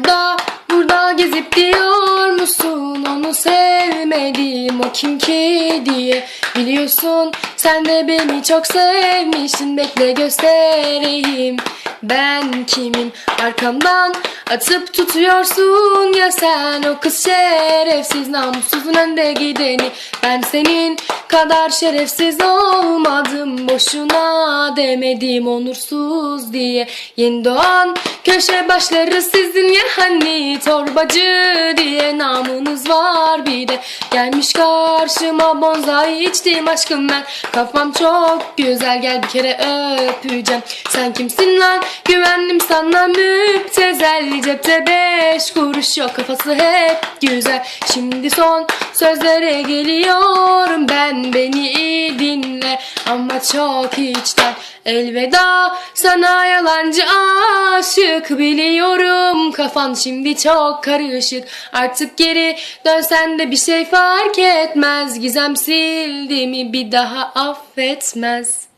Orada burada gezip diyor musun? Onu sevmedim o kim ki diye. Biliyorsun sen de beni çok sevmişsin. Bekle göstereyim ben kimim? Arkamdan atıp tutuyorsun ya sen. O kız şerefsiz namussuzun önde gideni. Ben senin kadar şerefsiz olmadım. Boşuna demedim onursuz diye. Yeni doğan köşe başları sizin ya hani. Torbacı diye namınız var bir de. Gelmiş karşıma bonzai içtim aşkım ben. Kafam çok güzel gel bir kere öpeceğim. Sen kimsin lan güvendim sana müptezel Cepte beş kuruş yok kafası hep güzel. Şimdi son sözlere geliyorum ben Beni iyi dinle. Ama çok içten Elveda sana yalancı aşık. Biliyorum kafan şimdi çok karışık. Artık geri dönsen de bir şey fark etmez. Gizem sildi mi bir daha affetmez